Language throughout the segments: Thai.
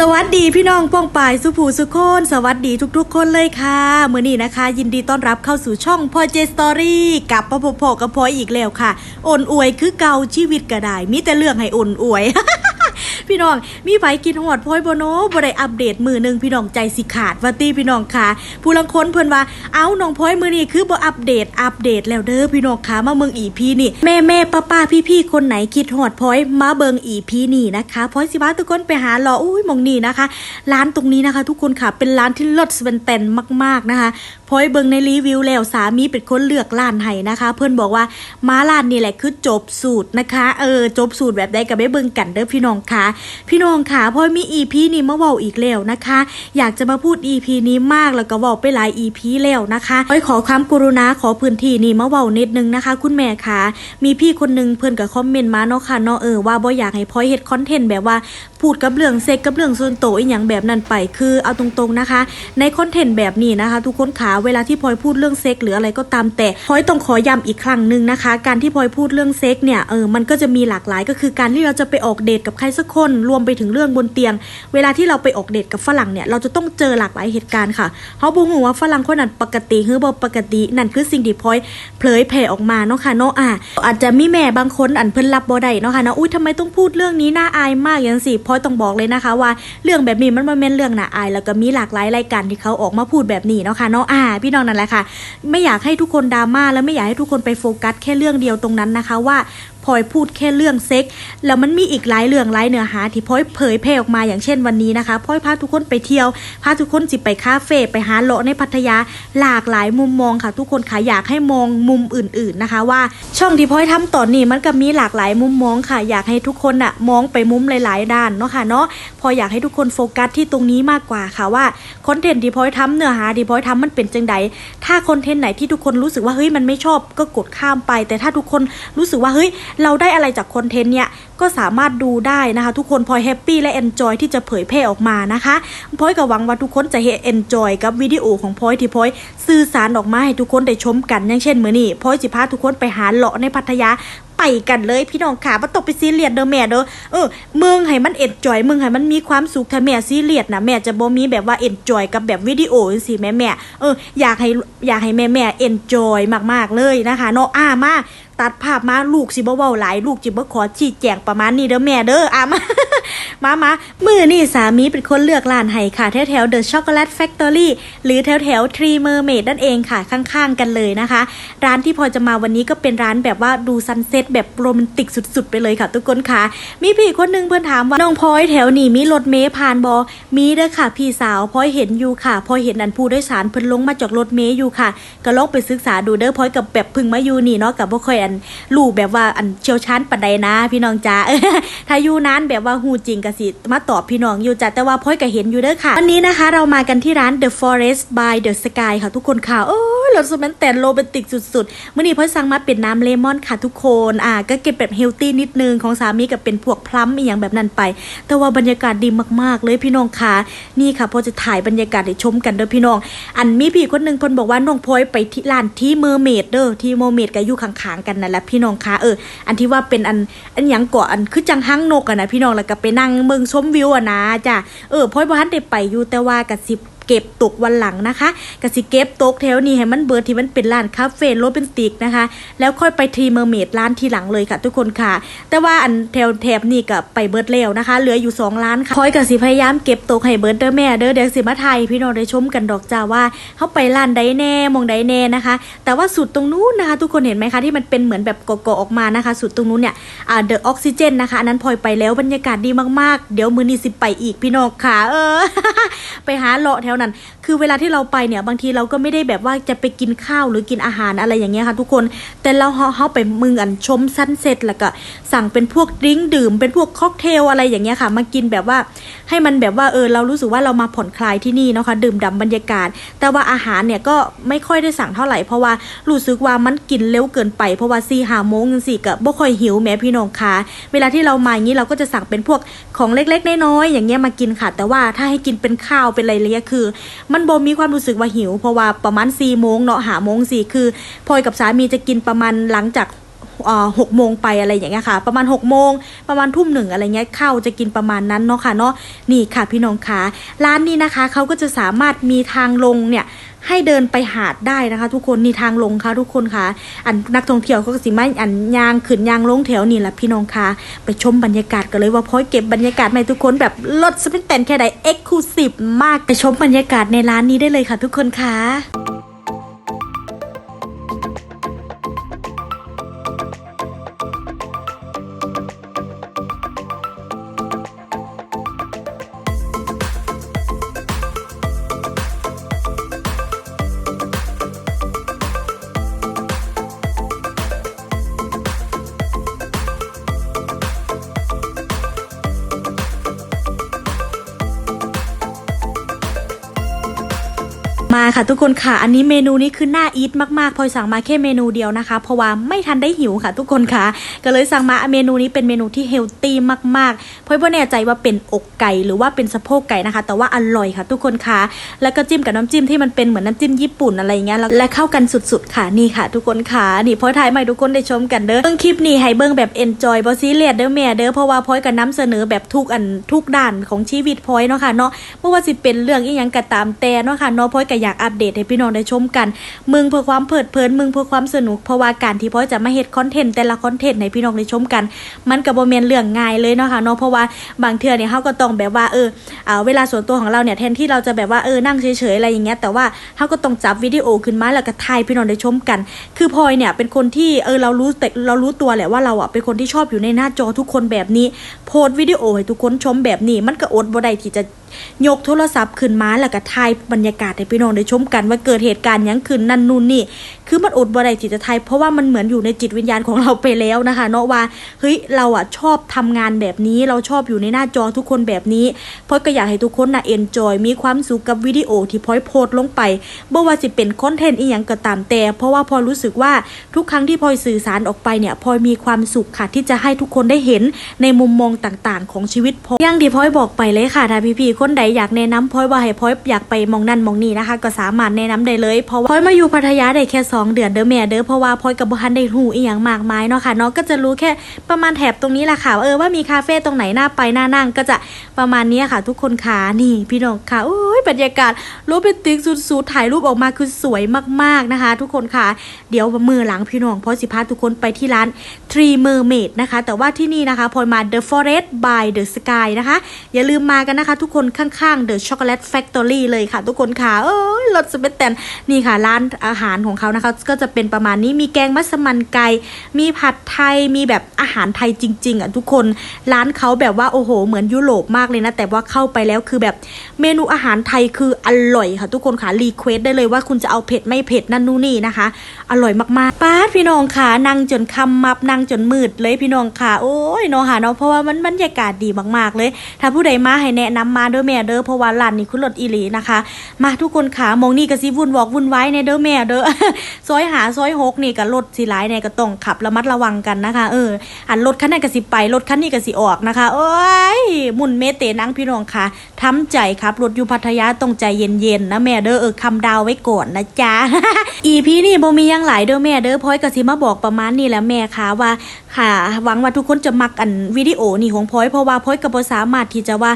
สวัสดีพี่น้องป้องปายสุภูสุโคนสวัสดีทุกๆ คนเลยค่ะเมื่อนี้นะคะ ยินดีต้อนรับเข้าสู่ช่องพอเจสตอรี่กับพ่อพอกับพออีกแล้วค่ะอ่นอวยคือเก่าชีวิตก็ไดมีแต่เรื่องให้อ่นอวย พี่น้องมีไผกินหอดพอยโบโนบ่ได้อัปเดตมือหนึ่งพี่น้องใจสิขาดว่าตีพี่น้องค่ะผู้ลังคนเพิ่นว่าเอ้าน้องพอยมือนี้คือบ่อัปเดตอัปเดตแล้วเด้อพี่น้องค่ะมาเมืองอีพีนี่แม่แม่ป้าป้าพี่พี่คนไหนคิดหอดพอยมาเบิงอีพีนี่นะคะพอยสิพาทุกคนไปหารออุ้ยมองนี่นะคะ ร้านตรงนี้นะคะ ทุกคนค่ะเป็นร้านที่เลิศสเวนเตนมาก ๆนะคะพอยเบิงในรีวิวแล้วสามีเป็นคนเลือกร้านให้นะคะ เพื่อนบอกว่ามาร้านนี่แหละคือจบสูตรนะคะเออจบสูตรแบบใดกับไม่เบิงกันเด้อพี่น้องค่ะพี่น้องค่ะพอยมีอีพีนี้มาเว้าอีกแล้วนะคะ อยากจะมาพูดอีพีนี้มากแล้วก็เว้าไปหลายอีพีแล้วนะคะพอยขอความกรุณาขอพื้นที่นี่มาเว้านิดนึงนะคะ คุณแม่ค่ะ มีพี่คนนึงเพื่อนกับคอมเมนต์มาเนาะค่ะเนาะเออว่าบ่อยากให้พอยเฮ็ดคอนเทนต์แบบว่าพูดกับเรื่องเซ็กกับเรื่องส่วนตัวอีหยังแบบนั้นไป คือเอาตรงๆนะคะ ในคอนเทนต์แบบนี้นะคะ ทุกคนขาเวลาที่พลอยพูดเรื่องเซ็กหรืออะไรก็ตามแต่พลอยต้องขอย้ำอีกครั้งหนึ่งนะคะ การที่พลอยพูดเรื่องเซ็กเนี่ยเออมันก็จะมีหลากหลายก็คือการที่เราจะไปออกเดทกับใครสักคนรวมไปถึงเรื่องบนเตียง เวลาที่เราไปออกเดทกับฝรั่งเนี่ยเราจะต้องเจอหลากหลายเหตุการณ์ค่ะเขาบอกว่าฝรั่งคนนั้นปกติหรือบ่ปกตินั่นคือสิ่งที่พลอยเผยแผ่ออกมาเนาะค่ะเนาะอะอาจจะมีแม่บางคนอันเพิ่นรับบ่ได้เนาะค่ะเนาะอุ้ยทำไมต้องพูดเรื่องนี้น่าอายมากอย่างสิพลอยต้องบอกเลยนะคะ ว่าเรื่องแบบนี้มันมาเป็นเรื่องน่าอาย แล้วก็มีหลากหลายรายการที่เขาออกมาพูดแบบนี้เนาะค่ะเนาะอ่าพี่น้องนั่นแหละค่ะ ไม่อยากให้ทุกคนดราม่าแล้วไม่อยากให้ทุกคนไปโฟกัสแค่เรื่องเดียวตรงนั้นนะคะว่า พลอยพูดแค่เรื่องเซ็ก แล้วมันมีอีกหลายเรื่องหลายเนื้อหาที่พลอยเผยแพร่ออกมาอย่างเช่นวันนี้นะคะพลอยพาทุกคนไปเที่ยวพาทุกคนสิไปคาเฟ่ไปหาเลาะในพัทยาหลากหลายมุมมองค่ะ ทุกคนค่ะอยากให้มองมุมอื่น ๆนะคะ ว่าช่องที่พลอยทำตอนนี้มันก็มีหลากหลายมุมมองค่ะ อยากให้ทุกคนอะมองไปมุมหลาย ๆ ด้านเนาะค่ะเนาะพออยากให้ทุกคนโฟกัสที่ตรงนี้มากกว่าค่ะว่าคอนเทนต์ที่พลอยทำเนื้อหาที่พลอยทำมันเป็นจังใดถ้าคอนเทนต์ไหนที่ทุกคนรู้สึกว่าเฮ้ยมันไม่ชอบก็กดข้ามไป แต่ถ้าทุกคนรู้สึกว่าเฮ้ยเราได้อะไรจากคอนเทนต์เนี่ยก็สามารถดูได้นะคะ ทุกคนพลอยแฮปปี้และเอนจอยที่จะเผยแพร่ออกมานะคะพลอยก็หวังว่าทุกคนจะเฮเอนจอยกับวิดีโอของพลอยที่พลอยสื่อสารออกมาให้ทุกคนได้ชมกันอย่างเช่นมื้อนี้พลอยสิพาทุกคนไปหาเลาะในพัทยา ไปกันเลยพี่น้องค่ะมาตกไปซีเรียสเด้อแม่เด้อเออมึงให้มันเอ็นจอยมึงให้มันมีความสุขถ้าแม่ซีเรียสนะแม่จะบ่มีแบบว่าเอ็นจอยกับแบบวิดีโอจังซี่แม่แม่เอออยากให้อยากให้แม่แม่เอ็นจอยมากๆเลยนะคะเนาะอ่ามาตัดภาพมาลูกสิบ่เว้าหลายลูกจิบ่ขอชี้แจงประมาณนี้เด้อแม่เด้ออะมามามามือนี่สามีเป็นคนเลือกร้านให้ค่ะ แถวแถว The Chocolate Factory หรือแถวแถว Tree Mermaid นั่นเองค่ะ ข้างๆกันเลยนะคะ ร้านที่พอจะมาวันนี้ก็เป็นร้านแบบว่าดูซันเซ็ตแบบโรแมนติกสุดๆ ไปเลยค่ะทุกคนค่ะ มีพี่คนหนึงเพื่อนถามว่าน้องพลอยแถวนี้มีรถเมย์ผ่านบอมีเด้อค่ะ พี่สาวพลอยเห็นอยู่ค่ะพลอยเห็นอันผู้โดยสารเพิ่นลงมาจากรถเมย์อยู่ค่ะ ก็ลองไปศึกษาดูเด้อพลอยกับแบบพึ่งมาอยู่นี่เนาะกับบ่ค่อยอันรู้แบบว่าอันเชี่ยวชาญปานใดนะ พี่น้องจ้าถ้าอยู่นั้นแบบว่าฮูจริงก็สิมาตอบพี่น้องอยู่จ้ะแต่ว่าพลอยก็เห็นอยู่เด้อค่ะวันนี้นะคะเรามากันที่ร้าน The Forest by The Sky ค่ะทุกคนค่ะโอ้ยรสมันแต่โรแมนติกสุดๆเมื้อนี้พลอยสั่งมาเป็นน้ำเลมอนค่ะทุกคนอ่าก็เก็บแบบเฮลตี้นิดนึงของสามีกับเป็นพวกพลัมอีหยังแบบนั้นไป แต่ว่าบรรยากาศดีมากๆ เลยพี่น้องค่ะนี่ค่ะพอจะถ่ายบรรยากาศให้ชมกันเด้อพี่น้อง อันมีพี่คนหนึงพนบอกว่าน้องพลอยไปที่ร้านที่เมอร์เมดเด้อที่เมอร์เมดก็อยู่ข้างๆกันนั่นแหละพี่น้องค่ะเอออันที่ว่าเป็นอันอันยังเกาะอันคือจังหังนกอะนะพี่น้องแล้วก็ไปนั่งเมืองชมวิวอะนะจ้ะเออพลอยบ่ทันได้ไปอยู่แต่ว่ากะสิบ เก็บตกวันหลังนะคะกะสิเก็บตกแถวนี้ให้มันเบิดที่มันเป็นร้านคาเฟ่โรแมนติกนะคะ แล้วค่อยไปทีเมอร์เมดร้านทีหลังเลยค่ะทุกคนค่ะ แต่ว่าอันแถวแถบนี่ก็ไปเบิดแล้วนะคะ เหลืออยู่สองร้านค่ะพลอยกะสิพยายามเก็บตกให้เบิดเด้อแม่เด้อเดี๋ยวสิมาไทยพี่น้องได้ชมกันดอกจ้าว่าเขาไปร้านใดแน่มองใดแน่นะคะ แต่ว่าสุดตรงนู้นนะคะ ทุกคนเห็นไหมคะที่มันเป็นเหมือนแบบเกาะออกมานะคะ สุดตรงนู้นเนี่ยอ่าเดอะออกซิเจนนะคะอันนั้นพลอยไปแล้วบรรยากาศดีมากๆ เดี๋ยวมือนี้สิไปอีกพี่น้องค่ะ เออ ไปหาเลาะแถวนั้นคือเวลาที่เราไปเนี่ยบางทีเราก็ไม่ได้แบบว่าจะไปกินข้าวหรือกินอาหารอะไรอย่างเงี้ยค่ะทุกคน แต่เราเฮาเฮาไปมึงอันชมซันเซ็ตแล้วก็สั่งเป็นพวกดริงดื่ม เป็นพวกค็อกเทลอะไรอย่างเงี้ยค่ะ มากินแบบว่าให้มันแบบว่าเออเรารู้สึกว่าเรามาผ่อนคลายที่นี่เนาะค่ะดื่มด่ำบรรยากาศ แต่ว่าอาหารเนี่ยก็ไม่ค่อยได้สั่งเท่าไหร่เพราะว่ารู้สึกว่ามันกินเร็วเกินไปเพราะว่าซีหาโมงจังสี่ก็บ่ค่อยหิวแม้พี่น้องค่ะเวลาที่เรามาอย่างนี้เราก็จะสั่งเป็นพวกของเล็กๆน้อยๆอย่างเงี้ยมากินค่ะ แต่ว่าถ้าให้กินเป็นข้าวเป็นอะไรเลยคือมันบ่มีความรู้สึกว่าหิว เพราะว่าประมาณ4ี่โมงเนาะหาโมงสี่คือพลอยกับสามีจะกินประมาณหลังจาก หกโมงไปอะไรอย่างเงี้ยค่ะ ประมาณ6กโมงประมาณทุ่มหนึ่งอะไรเงี้ยเข้าจะกินประมาณนั้นเนาะค่ะเนาะนี่ค่ะพี่น้องคะร้านนี้นะคะเขาก็จะสามารถมีทางลงเนี่ยให้เดินไปหาดได้นะคะ ทุกคนนี่ทางลงค่ะทุกคนค่ะ อันนักท่องเที่ยวเขาก็สิมาอันยางขึ้นยางลงแถวนี่แหละพี่น้องคะไปชมบรรยากาศกันเลยว่าพอยเก็บบรรยากาศให้ทุกคนแบบลดสเปนแตนแค่ใดเอ็กซ์คลูซีฟมากไปชมบรรยากาศในร้านนี้ได้เลยค่ะ ทุกคนค่ะ มาค่ะทุกคนค่ะ อันนี้เมนูนี้คือน่าอีทมากๆพลอยสั่งมาแค่เมนูเดียวนะคะ เพราะว่าไม่ทันได้หิวค่ะ ทุกคนค่ะ ก็เลยสั่งมาเมนูนี้เป็นเมนูที่เฮลตี้มากๆพลอยไม่แน่ใจว่าเป็นอกไก่หรือว่าเป็นสะโพกไก่นะคะ แต่ว่าอร่อยค่ะ ทุกคนค่ะ แล้วก็จิ้มกับน้ำจิ้มที่มันเป็นเหมือนน้ำจิ้มญี่ปุ่นอะไรเงี้ยแล้วและเข้ากันสุดๆค่ะนี่ค่ะ ทุกคนค่ะนี่พลอยถ่ายมาให้ทุกคนได้ชมกันเด้อเบิ่งคลิปนี้ให้เบิ่งแบบเอนจอยบ่ซีเรียสเด้อแม่เด้อเพราะว่าพลอยก็นำเสนอแบบทุกอันทุกด้านของชีวิตพลอยเนาะค่ะเนาะไม่ว่าสิเป็นเรื่องอีหยังก็ตามแต่เนาะค่ะเนาะพลอยก็อยากอัปเดตให้พี่น้องได้ชมกัน มึงเพื่อความเพลิดเพลินมึงเพื่อความสนุกเพราะว่าการที่พลอยจะมาเฮ็ดคอนเทนต์แต่ละคอนเทนต์ให้พี่น้องได้ชมกัน มันก็บ่แม่นเรื่องง่ายเลยเนาะค่ะเนาะเพราะว่าบางเทื่อเนี่ยเฮาก็ต้องแบบว่าเอออ่าเวลาส่วนตัวของเราเนี่ยแทนที่เราจะแบบว่าเออนั่งเฉยๆอะไรอย่างเงี้ยแต่ว่าเฮาก็ต้องจับวิดีโอขึ้นมาแล้วก็ถ่ายพี่น้องได้ชมกัน คือพลอยเนี่ยเป็นคนที่เออเรารู้แต่เรารู้ตัวแหละว่าเราอะเป็นคนที่ชอบอยู่ในหน้าจอทุกคนแบบนี้ โพสต์วิดีโอให้ทุกคนชมแบบนี้มันก็อดบ่ได้ที่จะ ยกโทรศัพท์ขึ้นมาแล้วก็ถ่ายบรรยากาศให้พี่น้องได้ชมกัน ว่าเกิดเหตุการณ์ยังขึ้นนั่นนู่นนี่ คือมันอดบ่ได้ที่จะถ่ายเพราะว่ามันเหมือนอยู่ในจิตวิญญาณของเราไปแล้วนะคะ เนาะว่าเฮ้ยเราอะชอบทำงานแบบนี้เราชอบอยู่ในหน้าจอทุกคนแบบนี้พลอยก็อยากให้ทุกคนน่ะเอนจอยมีความสุขกับวิดีโอที่พอยโพสลงไปบ่ว่าสิเป็นคอนเทนต์อีหยังก็ตามแต่ เพราะว่าพอรู้สึกว่าทุกครั้งที่พอยสื่อสารออกไปเนี่ยพอยมีความสุขค่ะที่จะให้ทุกคนได้เห็นในมุมมองต่างๆ ของชีวิตพอยอย่างที่พอยบอกไปเลยค่ะถ้าพี่ๆคนนใดอยากแนะนำพอยว่าให้พอยอยากไปมองนั่นมองนี่นะคะ ก็สามารถแนะนำได้เลยเพราะว่าพอยมาอยู่พัทยาได้แค่สองเดือนเด้อแม่เด้อเพราะว่าพอยกับบ่ทันได้หูอีหยังมากมายเนาะค่ะเนาะก็จะรู้แค่ประมาณแถบตรงนี้แหละค่ะเออว่ามีคาเฟ่ตรงไหนน่าไปน่านั่งก็จะประมาณนี้ค่ะ ทุกคนค่ะนี่พี่น้องค่ะโอ้ยบรรยากาศโรแมนติกสุดๆถ่ายรูปออกมาคือสวยมากๆนะคะ ทุกคนค่ะเดี๋ยวมือหลังพี่น้องพอยสิพาทุกคนไปที่ร้าน Tree Mermaid นะคะ แต่ว่าที่นี่นะคะพอยมา The Forest by The Sky นะคะ อย่าลืมมากันนะคะ ทุกคนข้างๆ The Chocolate Factory เลยค่ะ ทุกคนค่ะ เอ้ยรสสเปตแตนนี่ค่ะ ร้านอาหารของเขานะคะ ก็จะเป็นประมาณนี้มีแกงมัสมั่นไก่มีผัดไทยมีแบบอาหารไทยจริง ๆอะทุกคนร้านเขาแบบว่าโอ้โห เหมือนยุโรปมากเลยนะ แต่ว่าเข้าไปแล้วคือแบบเมนูอาหารไทยคืออร่อยค่ะทุกคนค่ะรีเควสได้เลยว่าคุณจะเอาเผ็ดไม่เผ็ดนั่นนู่นนี่นะคะ อร่อยมากๆป้าพี่น้องค่ะนั่งจนคำมับนั่งจนมืดเลยพี่น้องค่ะโอ้ยเนาะค่ะเนาะเพราะว่ามันบรรยากาศดีมากๆเลย ถ้าผู้ใดมาให้แนะนำมาด้อแม่เด้อเพราะว่าร้านนี้คุณรถอีหลีนะคะ มาทุกคนค่ะมองนี่ก็สิวุ่นวอกวุ่นไวายในเด้อแม่เด้อซอยหาซอยหกนี่ก็รถสิหลายเนี่ยก็ต้องขับระมัดระวังกันนะคะ เออ อันรถคันนั้นก็สิไปรถคันนี้ก็สิออกนะคะเอ้ยมุนเมเตนังพี่น้องค่ะทำใจครับรถอยู่พัทยาต้องใจเย็นๆนะแม่เด้อเออคำดาวไว้ก่อนนะจ๊ะอีพีนี่บ่มียังหลายเด้อแม่เด้อพอยก็สิมาบอกประมาณนี้แหละแม่ค่ะว่าค่ะ หวังว่าทุกคนจะมักอันวิดีโอนี่ของพอยเพราะว่าพอยก็บ่สามารถที่จะว่า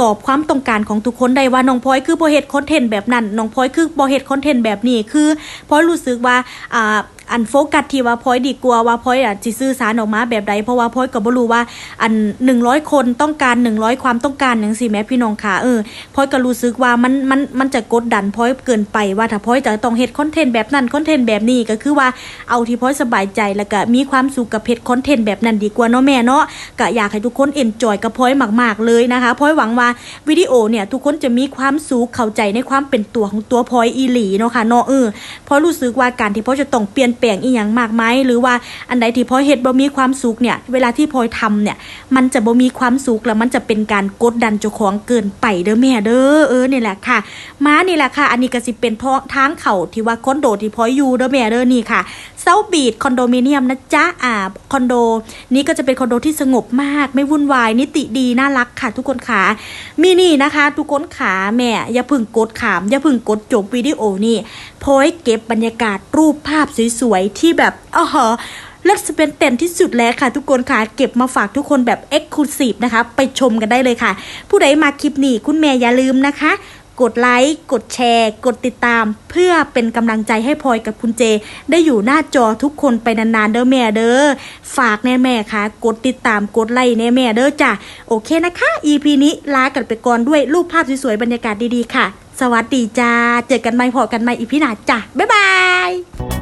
ตอบความต้องการของทุกคนได้ว่าน้องพลอยคือบ่เฮ็ดคอนเทนต์แบบนั้นน้องพลอยคือบ่เฮ็ดคอนเทนต์แบบนี้คือพลอยรู้สึกว่าอ่า อันโฟกัสที่ว่าพอยดีกว่าว่าพอยอะสิสื่อสารออกมาแบบใดเพราะว่าพอยก็บ่รู้ว่าอัน100คนต้องการ100ความต้องการจังซี่แม่พี่น้องค่ะเออพอยก็รู้สึกว่ามันมันมันจะกดดันพอยเกินไปว่าถ้าพอยจะต้องเฮ็ดคอนเทนต์แบบนั้นคอนเทนต์แบบนี้ก็คือว่าเอาที่พอยสบายใจแล้วก็มีความสุขกับเฮ็ดคอนเทนต์แบบนั้นดีกว่าเนาะแม่เนาะก็อยากให้ทุกคนเอ็นจอยกับพอยมาก ๆเลยนะคะพอยหวังว่าวิดีโอเนี่ยทุกคนจะมีความสุขเข้าใจในความเป็นตัวของตัวพอยอีหลีเนาะค่ะเนาะเออพอยรู้สึกว่าการที่พอยจะต้องเปลี่ยนแปลงอีหยังมากมายหรือว่าอันใดที่พอเฮ็ดบ่มีความสุขเนี่ย เวลาที่พอยทำเนี่ย มันจะบ่มีความสุขแล้วมันจะเป็นการกดดันเจ้าของเกินไปเด้อแม่เด้อเออนี่แหละค่ะ มานี่แหละค่ะ อันนี้ก็สิเป็นเพราะทางเขาที่ว่าคอนโดที่พอยอยู่เด้อแม่เด้อนี่ค่ะเซาบีดคอนโดมิเนียมนะจ๊ะอ่าคอนโด นี้ก็จะเป็นคอนโดที่สงบมาก ไม่วุ่นวายนิติดีน่ารักค่ะ ทุกคนขามีนี่นะคะ ทุกคนขาแม่อย่าพึ่งกดขามอย่าพึ่งกดจบวิดีโอนี่พอยเก็บบรรยากาศรูปภาพสวยๆที่แบบอ๋อเลิศเป็นเต็นที่สุดแล้วค่ะ ทุกคนค่ะ เก็บมาฝากทุกคนแบบเอ็กซ์คลูซีฟนะคะ ไปชมกันได้เลยค่ะ ผู้ใดมาคลิปนี้คุณแม่อย่าลืมนะคะ กดไลค์ กดแชร์ กดติดตาม เพื่อเป็นกำลังใจให้พลอยกับคุณเจ ได้อยู่หน้าจอทุกคนไปนานๆเด้อแม่เด้อฝากแน่แม่ค่ะ กดติดตามกดไลค์แน่แม่เด้อจ้ะโอเคนะคะ EP นี้ลากันไปก่อนด้วยรูปภาพสวยๆบรรยากาศดีๆค่ะ สวัสดีจ้าเจอกันใหม่พอกันใหม่อีพีหน้าจ้ะบ๊ายบาย